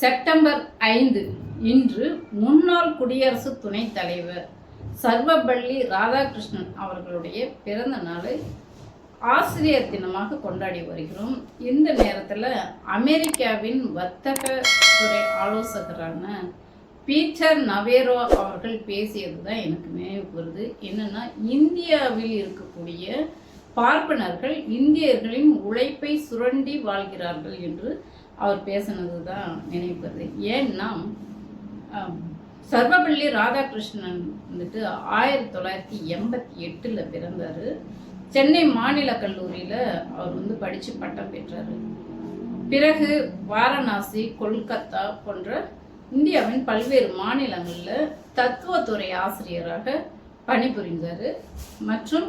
September ஐந்து இன்று முன்னாள் குடியரசு துணைத் தலைவர் சர்வபள்ளி ராதாகிருஷ்ணன் அவர்களுடைய பிறந்த நாளை ஆசிரியர் தினமாக கொண்டாடி வருகிறோம். இந்த நேரத்தில் அமெரிக்காவின் வர்த்தக துறை ஆலோசகரான பீட்டர் நவேரோ அவர்கள் பேசியது தான் எனக்கு நினைவுக்கு வருது என்னென்னா இந்தியாவில் இருக்கக்கூடிய பார்ப்பனர்கள் இந்தியர்களின் உழைப்பை சுரண்டி வாழ்கிறார்கள் என்று அவர் பேசினது தான் நினைவுக்கு வருது. ஏன்னா சர்வபள்ளி ராதாகிருஷ்ணன் வந்துட்டு ஆயிரத்தி தொள்ளாயிரத்தி எண்பத்தி எட்டில் பிறந்தார். சென்னை மாநில கல்லூரியில் அவர் வந்து படித்து பட்டம் பெற்றார். பிறகு வாரணாசி கொல்கத்தா போன்ற இந்தியாவின் பல்வேறு மாநிலங்களில் தத்துவத்துறை ஆசிரியராக பணிபுரிந்தார். மற்றும்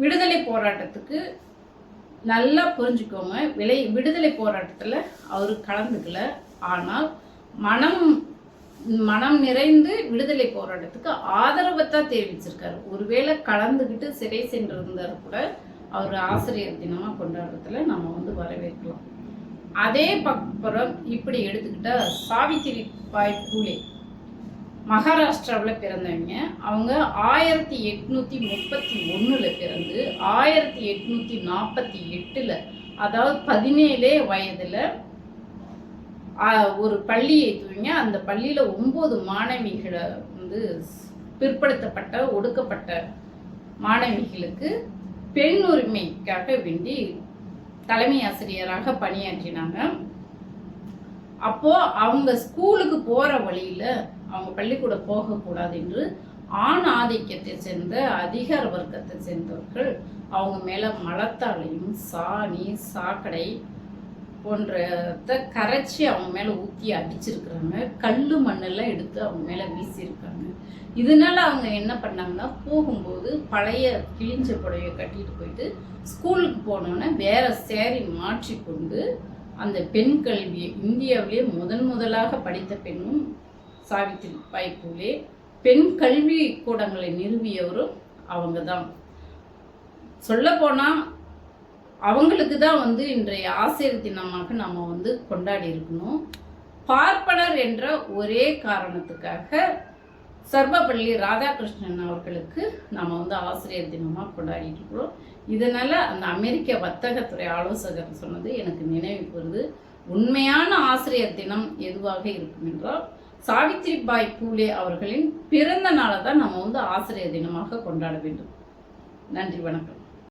விடுதலை போராட்டத்துக்கு நல்லா புரிஞ்சுக்கோங்க. விலை விடுதலை போராட்டத்தில் அவர் கலந்துக்கல. ஆனால் மனம் மனம் நிறைந்து விடுதலை போராட்டத்துக்கு ஆதரவை தான் தெரிவிச்சிருக்காரு. ஒருவேளை கலந்துக்கிட்டு சிறை சென்றிருந்தார் கூட அவர் ஆசிரியர் தினமாக கொண்டாடுறதுல நம்ம வந்து வரவேற்கலாம். அதே பக்கம் இப்படி எடுத்துக்கிட்டால் சாவித்திரி பாய் பூலே மகாராஷ்டிராவில் பிறந்தவங்க. அவங்க ஆயிரத்தி எட்நூற்றி முப்பத்தி ஒன்றில் பிறந்து ஆயிரத்தி எட்நூற்றி நாற்பத்தி எட்டில் அதாவது பதினேழே வயதில் ஒரு பள்ளியை தூங்க அந்த பள்ளியில் ஒம்பது மாணவிகளை வந்து பிற்படுத்தப்பட்ட ஒடுக்கப்பட்ட மாணவிகளுக்கு பெண் உரிமைக்காக வேண்டி தலைமை ஆசிரியராக பணியாற்றினாங்க. அப்போது அவங்க ஸ்கூலுக்கு போகிற வழியில் அவங்க பள்ளிக்கூடம் போகக்கூடாது என்று ஆண் ஆதிக்கத்தை சேர்ந்த அதிகார வர்க்கத்தை சேர்ந்தவர்கள் அவங்க மேலே மலத்தாலையும் சாணி சாக்கடை போன்றத கரைச்சி அவங்க மேலே ஊற்றி அடிச்சிருக்கிறாங்க. கல் மண்ணெல்லாம் எடுத்து அவங்க மேலே வீசியிருக்காங்க. இதனால அவங்க என்ன பண்ணாங்கன்னா போகும்போது பழைய கிழிஞ்ச புடவையை கட்டிட்டு போயிட்டு ஸ்கூலுக்கு போனோன்னே வேற சேரி மாற்றி கொண்டு அந்த பெண் கல்வியை இந்தியாவிலேயே முதன் முதலாக படித்த பெண்ணும் சாவித்திரி பாய் பூலே பெண் கல்வி கூடங்களை நிறுவியவரும் அவங்க தான் சொல்லப்போனால் அவங்களுக்கு தான் வந்து இன்றைய ஆசிரியர் தினமாக நம்ம வந்து கொண்டாடி இருக்கணும். பார்ப்பனர் என்ற ஒரே காரணத்துக்காக சர்வப்பள்ளி ராதாகிருஷ்ணன் அவர்களுக்கு நம்ம வந்து ஆசிரியர் தினமாக கொண்டாடிட்டு இருக்கிறோம். இதனால் அந்த அமெரிக்க வர்த்தகத்துறை ஆலோசகர் சொன்னது எனக்கு நினைவுக்கு வருது. உண்மையான ஆசிரியர் தினம் எதுவாக இருக்கும் என்றால் சாவித்ரி பாய் பூலே அவர்களின் பிறந்த நாளை தான் நம்ம வந்து ஆசிரியர் தினமாக கொண்டாட வேண்டும். நன்றி வணக்கம்.